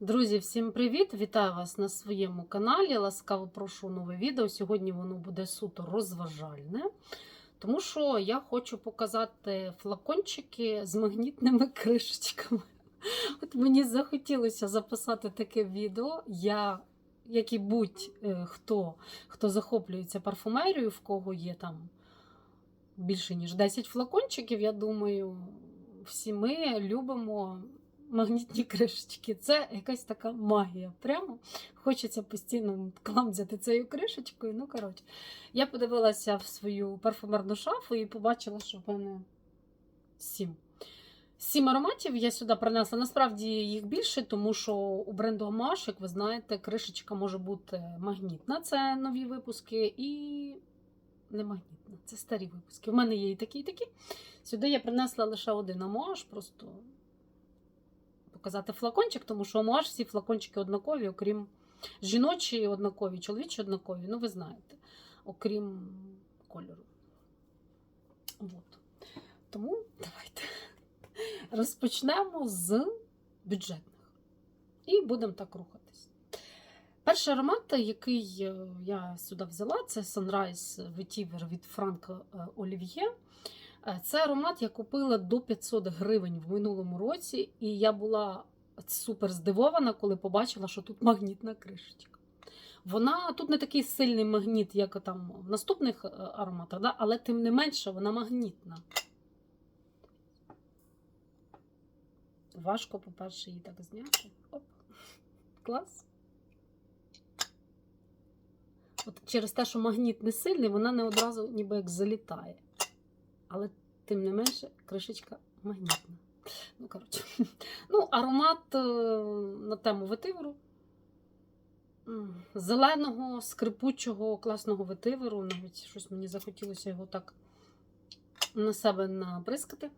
Друзі, всім привіт! Вітаю вас на своєму каналі. Ласкаво прошу нове відео. Сьогодні воно буде суто розважальне, тому що я хочу показати флакончики з магнітними кришечками. От мені захотілося записати таке відео. Я, як і будь-хто, хто захоплюється парфумерією, в кого є там більше ніж 10 флакончиків, я думаю, всі ми любимо магнітні кришечки. Це якась така магія. Прямо хочеться постійно кламзяти цією кришечкою. Ну, коротше, я подивилася в свою парфумерну шафу і побачила, що в мене сім. Сім ароматів я сюди принесла. Насправді їх більше, тому що у бренду Амаш, як ви знаєте, кришечка може бути магнітна. Це нові випуски, і не магнітна. Це старі випуски. У мене є і такі, і такі. Сюди я принесла лише один амуаж, просто показати флакончик, тому що амуаж всі флакончики однакові, окрім жіночі однакові, чоловічі однакові, ну ви знаєте, окрім кольору. От. Тому давайте розпочнемо з бюджетних. І будемо так рухатись. Перший аромат, який е, я сюди взяла, це Sunrise Vetiver від Франка Олів'є. Е, Це аромат я купила до 500 гривень в минулому році, і я була супер здивована, коли побачила, що тут магнітна кришечка. Вона тут не такий сильний магніт, як там в наступних е, ароматах, да? але тим не менше вона магнітна. Важко, по-перше, її так зняти. Оп. Клас. От через те, що магніт не сильний, вона не одразу ніби як залітає. Але тим не менше кришечка магнітна. Ну, коротше. Ну, аромат е, на тему ветиверу. Зеленого, скрипучого, класного ветиверу. Навіть щось мені захотілося його так на себе наприскати.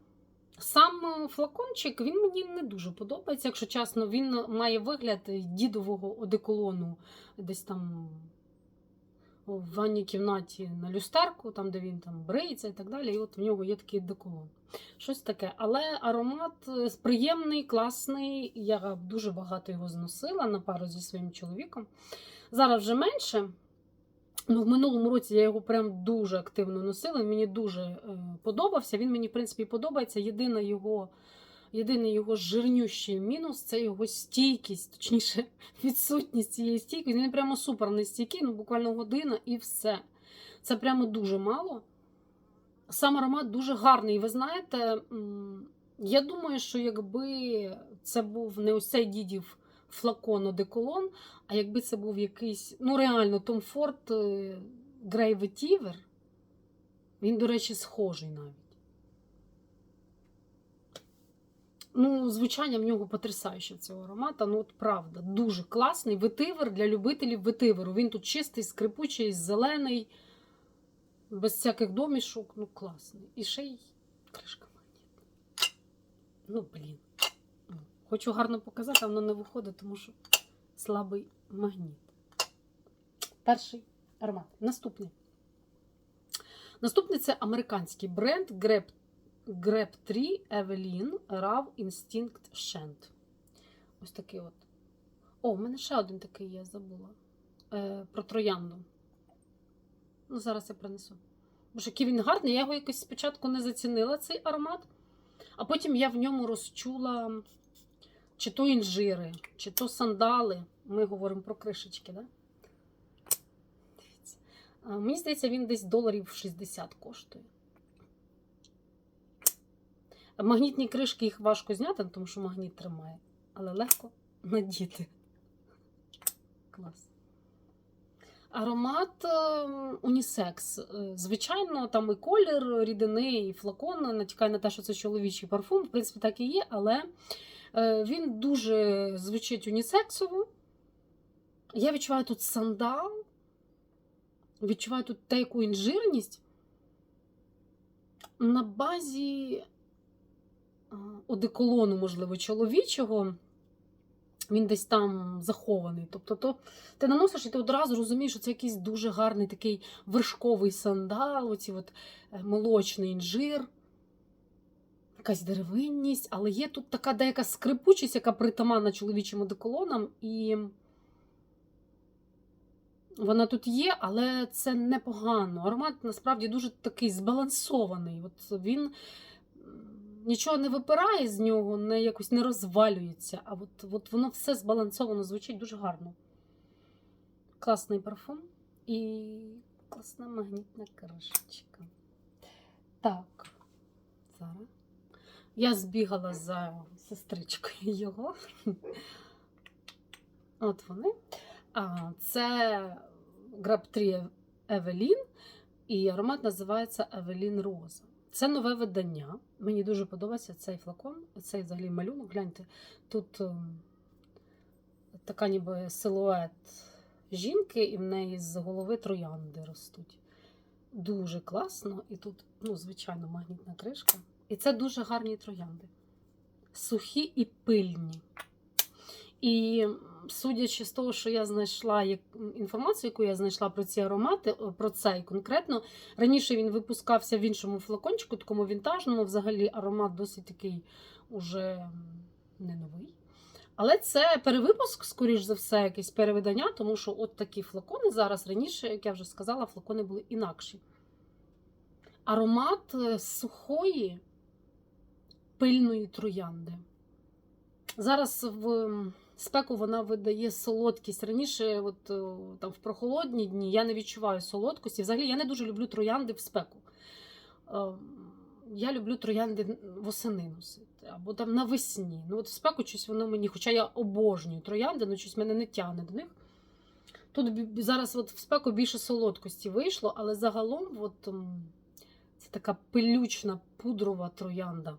Сам е, флакончик він мені не дуже подобається, якщо чесно, він має вигляд дідового одеколону десь там в ванній кімнаті на люстерку, там, де він там бриється і так далі. І от в нього є такий деколон. Щось таке. Але аромат е, приємний, класний. Я дуже багато його зносила на пару зі своїм чоловіком. Зараз вже менше. Ну, в минулому році я його прям дуже активно носила. Мені дуже е, подобався. Він мені, в принципі, подобається. Єдина його, єдиний його жирнющий мінус це його стійкість, точніше, відсутність цієї стійкості. Він прямо супер нестійкий, ну буквально година і все. Це прямо дуже мало. Сам аромат дуже гарний. Ви знаєте, я думаю, що якби це був не цей дідів флакон одеколон, а якби це був якийсь, ну реально, Tom Ford е, Grey він, до речі, схожий навіть. Ну, звучання в нього потрясаюче цього аромата. Ну, от правда, дуже класний ветивер для любителів ветиверу. Він тут чистий, скрипучий, зелений, без всяких домішок. Ну, класний. І ще й кришка магнітна. Ну, блін. Хочу гарно показати, а воно не виходить, тому що слабий магніт. Перший аромат. Наступний. Наступний це американський бренд Grab, Grab 3 Evelyn Raw Instinct Shant. Ось такий от. О, у мене ще один такий є, забула. Е, про троянду. Ну, зараз я принесу. Боже, який він гарний. Я його якось спочатку не зацінила, цей аромат, а потім я в ньому розчула чи то інжири, чи то сандали. Ми говоримо про кришечки, да? Дивіться. Мені здається, він десь доларів 60 коштує. Магнітні кришки їх важко зняти, тому що магніт тримає, але легко надіти. Клас. Аромат е, унісекс. Е, Звичайно, там і колір рідини, і флакон натякає на те, що це чоловічий парфум. В принципі, так і є, але е, він дуже звучить унісексово. Я відчуваю тут сандал, відчуваю тут таку інжирність. На базі одеколону, можливо, чоловічого. Він десь там захований. Тобто, то ти наносиш і ти одразу розумієш, що це якийсь дуже гарний такий вершковий сандал, оці от е, молочний інжир. якась деревинність, але є тут така деяка скрипучість, яка притаманна чоловічим одеколонам, і вона тут є, але це непогано. Аромат насправді дуже такий збалансований. От він нічого не випирає з нього, не якось не розвалюється. А от, от воно все збалансовано, звучить дуже гарно. Класний парфум і класна магнітна кришечка. Так, зараз. Я збігала за сестричкою його. От вони. А, це Граб-3 Евелін, і аромат називається Евелін Роза. Це нове видання. Мені дуже подобається цей флакон, цей взагалі малюнок. Гляньте, тут ем, така ніби силует жінки, і в неї з голови троянди ростуть. Дуже класно. І тут, ну, звичайно, магнітна кришка. І це дуже гарні троянди. Сухі і пильні. І судячи з того, що я знайшла інформацію, яку я знайшла про ці аромати, про цей конкретно. Раніше він випускався в іншому флакончику, такому вінтажному. Взагалі аромат досить такий уже не новий. Але це перевипуск, скоріш за все, якесь перевидання, тому що от такі флакони зараз раніше, як я вже сказала, флакони були інакші. Аромат е, сухої пильної троянди. Зараз в спеку вона видає солодкість. Раніше, от, е, там, в прохолодні дні, я не відчуваю солодкості. Взагалі, я не дуже люблю троянди в спеку. Е, Я люблю троянди восени носити, або там навесні. Ну, от в спеку щось воно мені, хоча я обожнюю троянди, ну щось мене не тягне до них. Тут зараз от в спеку більше солодкості вийшло, але загалом от, це така пилючна пудрова троянда.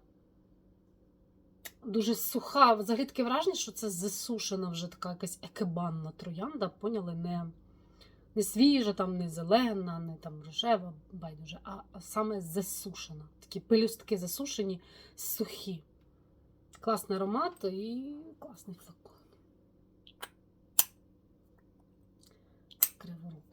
Дуже суха. Взагалі таке враження, що це засушена вже така якась екебанна троянда, поняли? Не, не свіжа, там, не зелена, не там рожева, байдуже, а, саме засушена. Такі пелюстки засушені, сухі. Класний аромат і класний флакон. Криворука.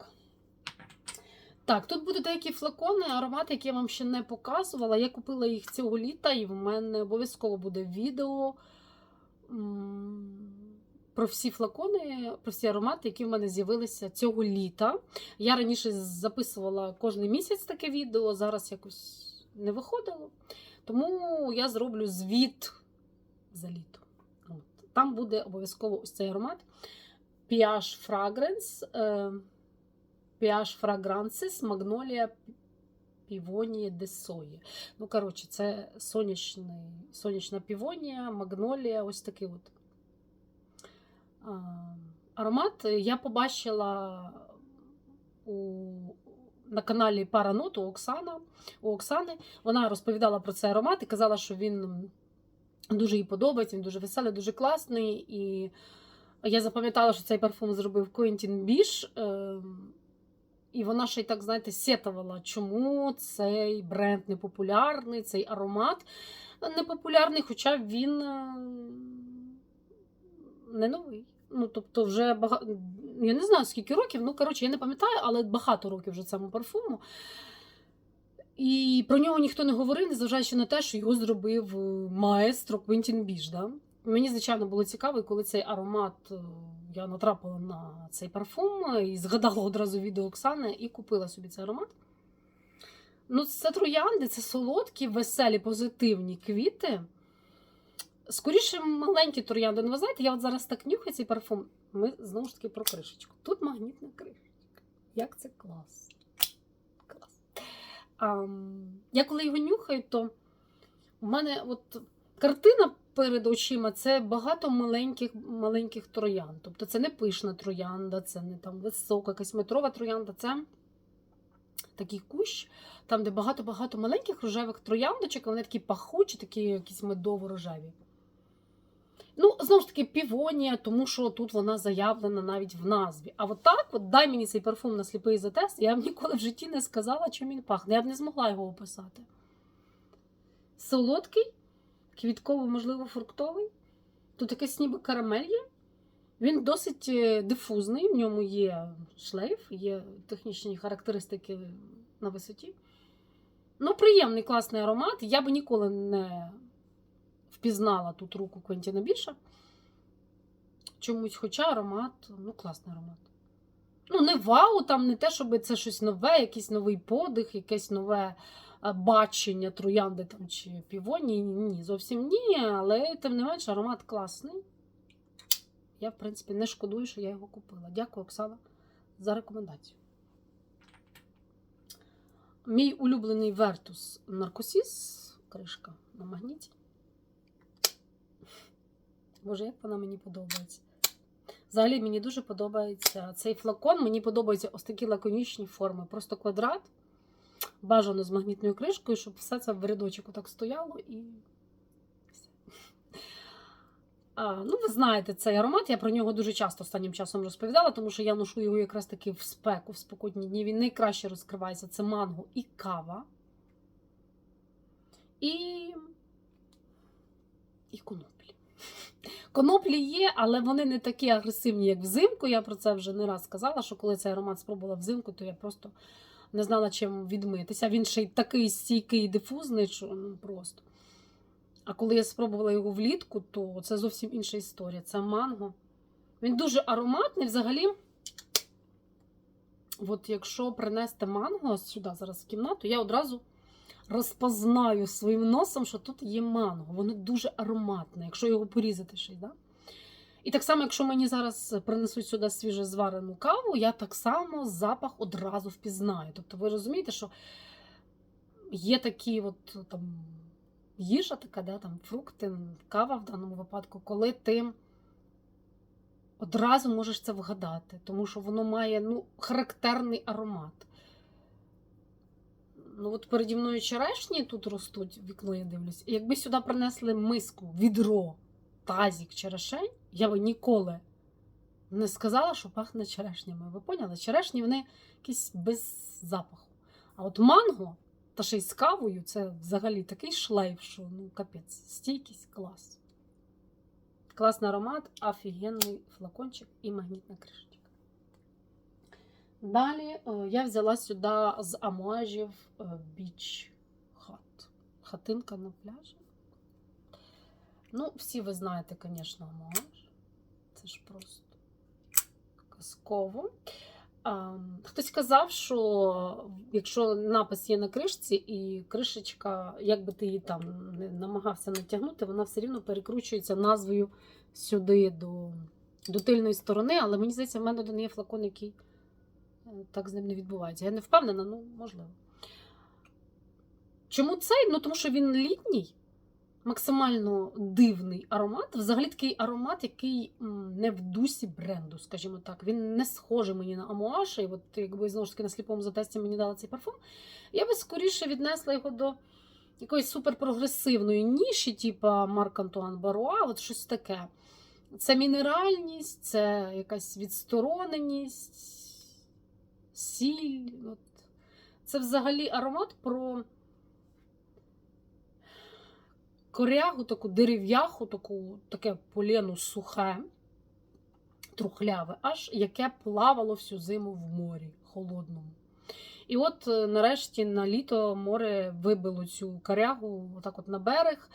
Так, тут будуть деякі флакони, аромати, які я вам ще не показувала. Я купила їх цього літа, і в мене обов'язково буде відео про всі флакони, про всі аромати, які в мене з'явилися цього літа. Я раніше записувала кожен місяць таке відео, зараз якось не виходило. Тому я зроблю звіт за літо. От. Там буде обов'язково ось цей аромат. PH Fragrance. PH Fragrances Magnolia Pivonія de Soye. Ну, коротше, це сонячний, сонячна півонія, магнолія, ось такий от аромат. Я побачила у, на каналі Паранот у, Оксана, у Оксани. Вона розповідала про цей аромат і казала, що він дуже їй подобається, він дуже веселий, дуже класний. І я запам'ятала, що цей парфум зробив Куентін Біш. І вона ще й так, знаєте, сетувала, чому цей бренд непопулярний, цей аромат непопулярний, хоча він е, не новий. Ну, тобто, вже багато. Я не знаю, скільки років, ну, коротше, я не пам'ятаю, але багато років вже цьому парфуму. І про нього ніхто не говорив, незважаючи на те, що його зробив е, маестро Квентін Біш. Да? Мені, звичайно, було цікаво, коли цей аромат е, я натрапила на цей парфум і згадала одразу відео Оксани і купила собі цей аромат. Ну, це троянди, це солодкі, веселі, позитивні квіти. Скоріше маленькі троянди. Ну, ви знаєте, я от зараз так нюхаю цей парфум. Ми знову ж таки про кришечку. Тут магнітна кришечка. Як це класно. Клас. А, я коли його нюхаю, то в мене от картина перед очима це багато маленьких маленьких троянд. Тобто це не пишна троянда, це не там висока, якась метрова троянда. Це такий кущ, там, де багато-багато маленьких рожевих трояндочок, вони такі пахучі, такі якісь медово-рожеві. Ну, знову ж таки, півонія, тому що тут вона заявлена навіть в назві. А от так, от дай мені цей парфум на сліпий затест, я б ніколи в житті не сказала, чим він пахне. Я б не змогла його описати. Солодкий, квітково, можливо, фруктовий. Тут якась ніби карамель є. Він досить е, дифузний, в ньому є шлейф, є технічні характеристики на висоті. Ну, приємний класний аромат. Я би ніколи не впізнала тут руку Квентіна Біша. Чомусь, хоча аромат, ну, класний аромат. Ну, не вау, там не те, щоб це щось нове, якийсь новий подих, якесь нове бачення троянди там, чи півоні. Ні, зовсім ні. Але тим не менш, аромат класний. Я, в принципі, не шкодую, що я його купила. Дякую, Оксана, за рекомендацію. Мій улюблений Вертус Наркосіс. Кришка на магніті. Боже, як вона мені подобається. Взагалі мені дуже подобається цей флакон. Мені подобаються ось такі лаконічні форми. Просто квадрат. Бажано з магнітною кришкою, щоб все це в рядочок так стояло і все. А, ну, ви знаєте цей аромат. Я про нього дуже часто останнім часом розповідала, тому що я ношу його якраз таки в спеку, в спекотні дні. Він найкраще розкривається. Це манго і кава. І. І коноплі. Коноплі є, але вони не такі агресивні, як взимку. Я про це вже не раз сказала, що коли цей аромат спробувала взимку, то я просто не знала, чим відмитися. Він ще й такий стійкий дифузний, що ну просто. А коли я спробувала його влітку, то це зовсім інша історія. Це манго. Він дуже ароматний. Взагалі, от якщо принести манго сюди зараз в кімнату, я одразу розпознаю своїм носом, що тут є манго. Воно дуже ароматне, якщо його порізати ще. Да? І так само, якщо мені зараз принесуть сюди свіже зварену каву, я так само запах одразу впізнаю. Тобто, ви розумієте, що є такі от там їжа така, да, там фрукти, кава в даному випадку, коли ти одразу можеш це вгадати, тому що воно має ну, характерний аромат. Ну, от переді мною черешні тут ростуть, вікно я дивлюсь. І якби сюди принесли миску, відро, тазік черешень, я би ніколи не сказала, що пахне черешнями. Ви поняли? Черешні вони якісь без запаху. А от манго, та ще й з кавою, це взагалі такий шлейф, що ну капець, стійкість клас. Класний аромат, офігенний флакончик і магнітна кришечка. Далі е, я взяла сюди з амуажів біч хат. Хатинка на пляжі. Ну, всі ви знаєте, звісно, амуаж. Ж просто казково. Хтось казав, що якщо напис є на кришці, і кришечка, як би ти її там не намагався натягнути, вона все рівно перекручується назвою сюди до, до тильної сторони. Але мені здається, в мене один є флакон, який е, так з ним не відбувається. Я не впевнена, ну можливо. Чому цей? Ну, тому що він літній, максимально дивний аромат. Взагалі такий аромат, який не в дусі бренду, скажімо так. Він не схожий мені на амуаш. І от якби знову ж таки на сліпому затесті мені дали цей парфум, я би скоріше віднесла його до якоїсь суперпрогресивної ніші, типа Марк Антуан Баруа, от щось таке. Це мінеральність, це якась відстороненість, сіль. От. Це взагалі аромат про корягу, таку дерев'яху, таку, таке полено сухе, трухляве, аж яке плавало всю зиму в морі холодному. І от е, нарешті на літо море вибило цю корягу отак от на берег.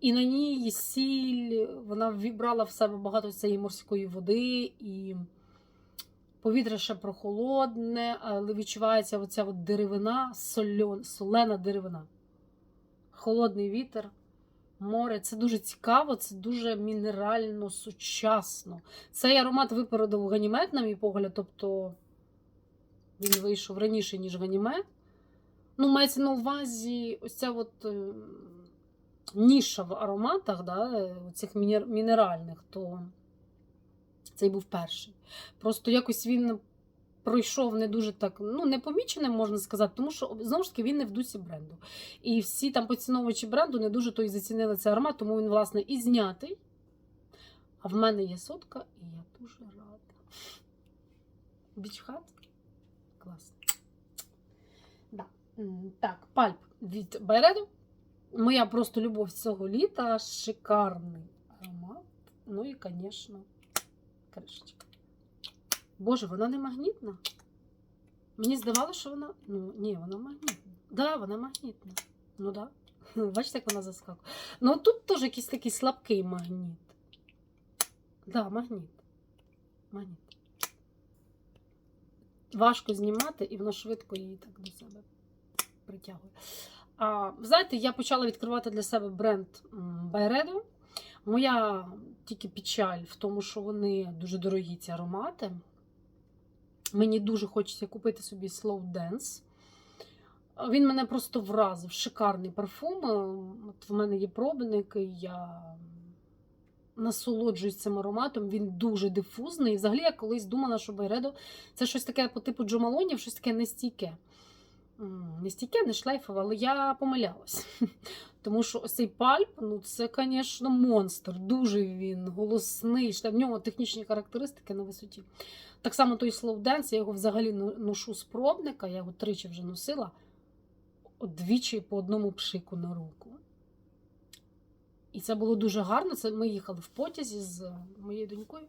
І на ній сіль, вона вібрала в себе багато цієї морської води, і повітря ще прохолодне, але відчувається оця от деревина, сольон, солена деревина. Холодний вітер, море. Це дуже цікаво, це дуже мінерально, сучасно. Цей аромат випередив ганімет, на мій погляд, тобто він вийшов раніше, ніж ганімет. Ну, мається на увазі ось ця от. е, ніша в ароматах, да, цих мінеральних, то цей був перший. Просто якось він пройшов не дуже так, ну, непоміченим, можна сказати, тому що, знову ж таки, він не в дусі бренду. І всі там поціновувачі бренду не дуже то і зацінили цей аромат, тому він, власне, і знятий. А в мене є сотка, і я дуже рада. Бічхат? Клас. Да. Так, пальп від Байреду. Моя просто любов цього літа. Шикарний аромат. Ну і, звісно, кришечка. Боже, вона не магнітна. Мені здавалося, що вона. Ну, ні, вона магнітна. Да, вона магнітна. Ну да. Бачите, як вона заскакує. Ну тут теж якийсь такий слабкий магніт. Да, магніт. Магніт. Важко знімати, і воно швидко її так до себе притягує. А, знаєте, я почала відкривати для себе бренд м, Байредо. Моя тільки печаль в тому, що вони дуже дорогі ці аромати. Мені дуже хочеться купити собі Slow Dance. Він мене просто вразив. Шикарний парфум. От в мене є пробник, я насолоджуюсь цим ароматом. Він дуже дифузний. І взагалі я колись думала, що Байредо це щось таке по типу Джомалонів, щось таке нестійке. Не стійке, не шлейфове, але я помилялась. Тому що цей пальп, ну це, звісно, монстр. Дуже він голосний. В нього технічні характеристики на висоті. Так само той Slow Dance, я його взагалі ношу з пробника, я його тричі вже носила, двічі по одному пшику на руку. І це було дуже гарно. Це ми їхали в потязі з моєю донькою.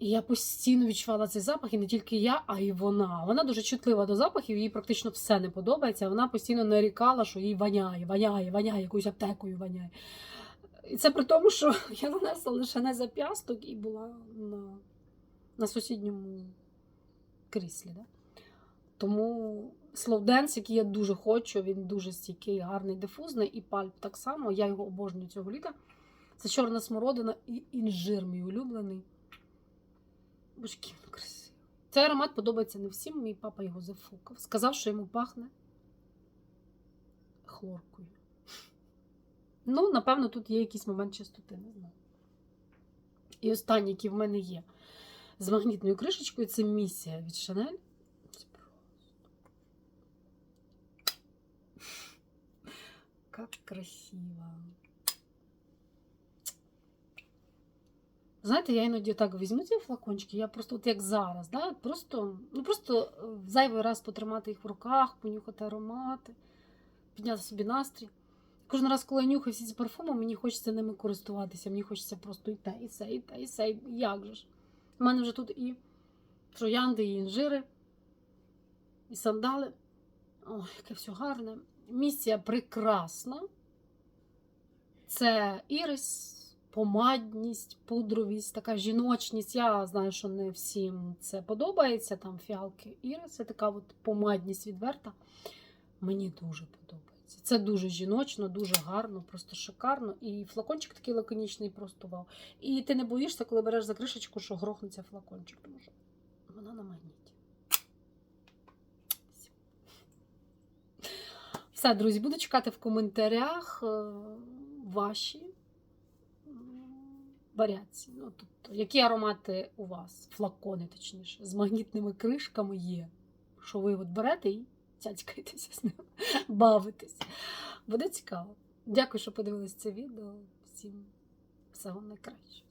І я постійно відчувала цей запах, і не тільки я, а й вона. Вона дуже чутлива до запахів, їй практично все не подобається. Вона постійно нарікала, що їй воняє, воняє, воняє, якоюсь аптекою воняє. І це при тому, що я нанесла лише на зап'ясток і була на, на сусідньому кріслі. Да? Тому Dance, який я дуже хочу, він дуже стійкий, гарний, дифузний, і пальп так само. Я його обожнюю цього літа. Це чорна смородина і інжир, мій улюблений. Боже, який він красивий. Цей аромат подобається не всім. Мій папа його зафукав. Сказав, що йому пахне хлоркою. Ну, напевно, тут є якийсь момент чистоти, не знаю. І останній, який в мене є з магнітною кришечкою, це місія від Chanel. Це просто. Как красиво. Знаєте, я іноді так візьму ці флакончики, я просто, от як зараз, да, просто, ну просто е, зайвий раз потримати їх в руках, понюхати аромати, підняти собі настрій. Кожен раз, коли я нюхаю всі ці парфуми, мені хочеться ними користуватися. Мені хочеться просто і те, і це, і те, і це. І як же ж? У мене вже тут і троянди, і інжири, і сандали. Ой, яке все гарне. Місія прекрасна. Це ірис, помадність, пудровість, така жіночність. Я знаю, що не всім це подобається. Там фіалки ірис, це така от помадність відверта. Мені дуже подобається. Це дуже жіночно, дуже гарно, просто шикарно. І флакончик такий лаконічний, просто вау. І ти не боїшся, коли береш за кришечку, що грохнеться флакончик, тому що вона на магніті. Все. Все, друзі, буду чекати в коментарях е, ваші м, варіації. Ну, тобто, які аромати у вас, флакони, точніше, з магнітними кришками є. Що ви от берете і цяцькаєтеся з ними, бавитесь. Буде цікаво. Дякую, що подивились це відео. Всім всього найкращого.